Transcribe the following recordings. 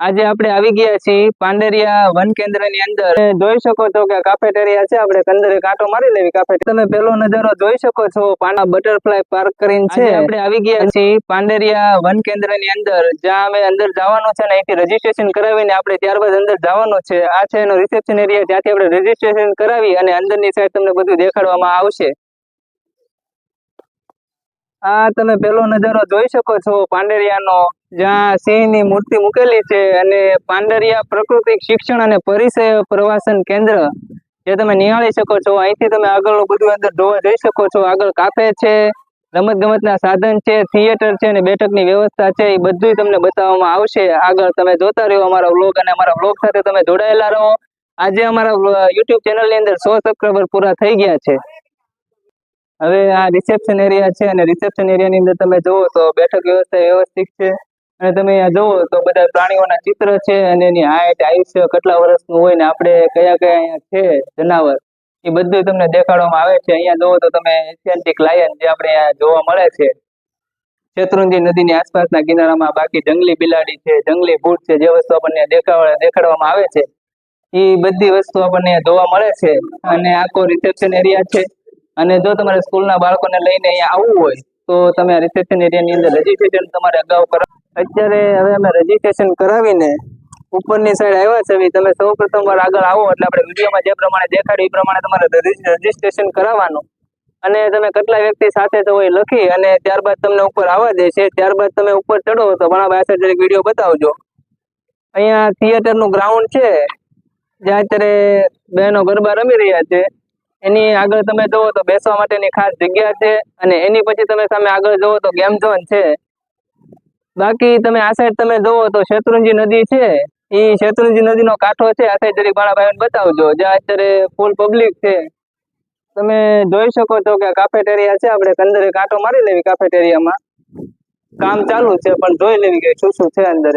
આજે આપણે આવી ગયા છીએ પાંડેરિયા વન કેન્દ્રની અંદર જોઈ શકો છો કે કાફેટેરિયા છે, આપણે કંદરે કાંટો મારી લેવી કાફે તમે પેલો નજારો જોઈ શકો છો પાંડા બટરફ્લાય પાર્ક કરીને છે. આપણે આવી ગયા છીએ પાંડેરિયા વન કેન્દ્રની અંદર. જ્યાં અમે અંદર જવાનું છે ને, અહીંથી રજીસ્ટ્રેશન કરાવીને આપણે ત્યારબાદ અંદર જવાનું છે. આ છે એનો રિસેપ્શન એરિયા જ્યાંથી આપણે રજીસ્ટ્રેશન કરાવી અને અંદરની સાઈડ તમને બધું દેખાડવામાં આવશે. આ તમે પેલો નજારો જોઈ શકો છો, પાંડેરિયાનો. જ્યાં સિંહની મૂર્તિ મૂકેલી છે અને પાંડરિયા પ્રકૃતિક શિક્ષણ અને પરિસય પ્રવાસન કેન્દ્ર, જે તમે નિહાળી શકો છો. અહીંથી તમે આગળનું બધું અંદર જોવા જઈ શકો છો. આગળ કાફે છે રમત ગમતના સાધન છે, થિયેટર છે અને બેઠકની વ્યવસ્થા છે. એ બધું તમને બતાવવામાં આવશે. આગળ તમે જોતા રહ્યો અમારા વ્લોગ અને અમારા વ્લોગ સાથે તમે જોડાયેલા રહો. આજે અમારા યુટ્યુબ ચેનલની અંદર સો સબસ્ક્રાઈબર પૂરા થઈ ગયા છે. હવે આ રિસેપ્શન એરિયા છે અને રિસેપ્શન એરિયાની અંદર તમે જુઓ તો બેઠક વ્યવસ્થા વ્યવસ્થિત છે. અને તમે અહીંયા જુઓ તો બધા પ્રાણીઓના ચિત્ર છે અને એની હાઈટ આયુષ્ય કેટલા વર્ષનું હોય ને આપણે કયા કયા અહીંયા છે જનાવર. એ બધું તમને દેખાડવામાં આવે છે. અહીંયા જુઓ તો તમે એશિયાન્ટિક લાયન જે આપણે અહીંયા જોવા મળે છે. શેત્રુંજી નદીની આસપાસના કિનારામાં બાકી જંગલી બિલાડી છે, જંગલી ભૂત છે, જે વસ્તુ આપણને દેખાડ દેખાડવામાં આવે છે. એ બધી વસ્તુ આપણને જોવા મળે છે અને આખો રિસેપ્શન એરિયા છે. અને જો તમારે સ્કૂલના બાળકોને લઈને અહીંયા આવવું હોય તો તમે રિસેપ્શન એરિયાની અંદર રજીસ્ટ્રેશન તમારે અગાઉ કરાવ અત્યારે હવે અમે રજીસ્ટ્રેશન કરાવીને ઉપરની સાઈડ આવ્યા છે. તમે સૌ પ્રથમ વાર આગળ આવો એટલે આપણે વિડીયોમાં જે પ્રમાણે દેખાડ્યું એ પ્રમાણે તમારે રજીસ્ટ્રેશન કરાવવાનું. અને તમે કેટલા વ્યક્તિ સાથે છો એ લખી અને ત્યારબાદ તમને ઉપર આવવા દે છે ત્યારબાદ તમે ઉપર ચડો તો ઘણા પાસે જરીક વીડિયો બતાવજો. અહીંયા થિયેટરનું ગ્રાઉન્ડ છે. જ્યાં અત્યારે બહેનો ગરબા રમી રહ્યા છે. એની આગળ તમે જુઓ તો બેસવા માટેની ખાસ જગ્યા છે અને એની પછી તમે સામે આગળ જુઓ તો ગેમ ઝોન છે. બાકી તમે આ સાઈડ તમે જુઓ તો શેત્રુંજી નદી છે, એ શેત્રુંજી નદીનો કાંઠો છે, આ સાઈડ જરીક ભાઈને બતાવજો, જ્યાં અત્યારે ફૂલ પબ્લિક છે. તમે જોઈ શકો છો કે કાફેટેરિયા છે, આપણે અંદર કાંટો મારી લેવી કાફેટેરિયામાં કામ ચાલુ છે, પણ જોઈ લેવી કે શું શું છે અંદર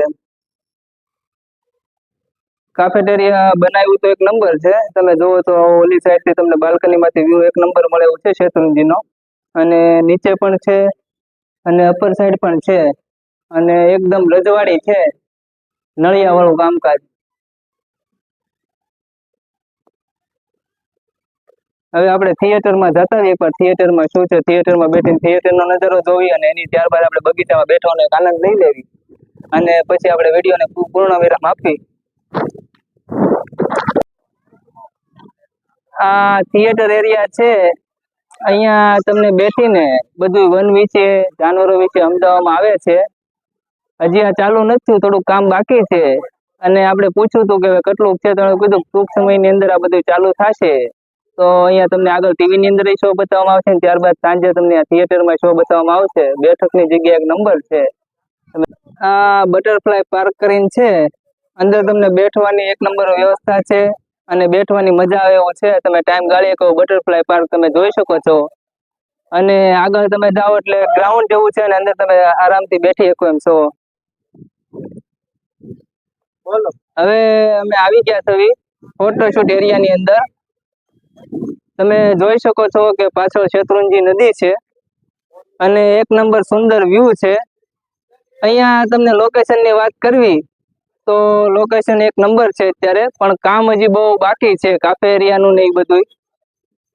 કાફેટેરિયા બનાવ્યું તો એક નંબર છે, તમે જુઓ તો ઓલી સાઈડથી તમને બાલ્કની માંથી વ્યૂ એક નંબર મળે એવું છે શેત્રુંજી નો અને નીચે પણ છે, અને અપર સાઈડ પણ છે. અને એકદમ રજવાડી છે નળિયા વાળું કામકાજ. હવે આપણે થિયેટરમાં જતા પણ થિયેટરમાં શું છે? થિયેટરમાં બેસીને થિયેટરનો નજારો જોવી અને એની ત્યારબાદ આપણે બગીચામાં બેઠવાનો અને આનંદ લઈ લેવી. અને પછી આપણે વિડીયોને પૂર્ણ વિરામ આપી આ થિયેટર એરિયા છે. અહીંયા તમને બેસીને બધું વન વિશે જાનવરો વિશે સમજાવવામાં આવે છે. હજી આ ચાલુ નથી થોડું કામ બાકી છે. અને આપણે પૂછ્યું હતું કે કેટલું છે તમે કીધું ટૂંક સમયની અંદર આ બધું ચાલુ થશે. તો અહીંયા તમને આગળ ટીવી અંદર શો બતાવવામાં આવશે ને ત્યારબાદ સાંજે તમને આ થિયેટરમાં શો બતાવવામાં આવશે. બેઠકની જગ્યા એક નંબર છે. આ બટરફ્લાય પાર્ક કરીને છે. અંદર તમને બેઠવાની એક નંબર વ્યવસ્થા છે અને બેઠવાની મજા આવે એવું છે. તમે ટાઈમ ગાળી શકો બટરફ્લાય પાર્ક તમે જોઈ શકો છો. અને આગળ તમે જાઓ એટલે ગ્રાઉન્ડ જેવું છે અને અંદર તમે આરામથી બેઠી શકો એમ છો. હવે અમે આવી ગયા છીએ ફોટોશૂટ એરિયાની અંદર. તમે જોઈ શકો છો કે પાછળ શેત્રુંજી નદી છે અને એક નંબર સુંદર વ્યૂ છે. અહીંયા તમને લોકેશનની વાત કરવી તો લોકેશન એક નંબર છે અત્યારે, પણ કામ હજી બહુ બાકી છે કાફે એરિયાનું ને એ બધું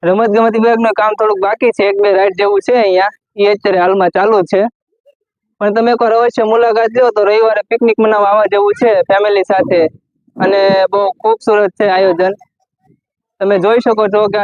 રમત ગમત વિભાગનું કામ થોડુંક બાકી છે, એક બે રાઈડ જેવું છે અહીંયા. એ અત્યારે હાલમાં ચાલુ છે. પણ તમે એકવાર અવશ્ય મુલાકાત લો તો રવિવારે પિકનિક મનાવવા આવવા જેવું છે ફેમિલી સાથે. અને બહુ ખૂબસૂરત છે આયોજન. તમે જોઈ શકો છો કે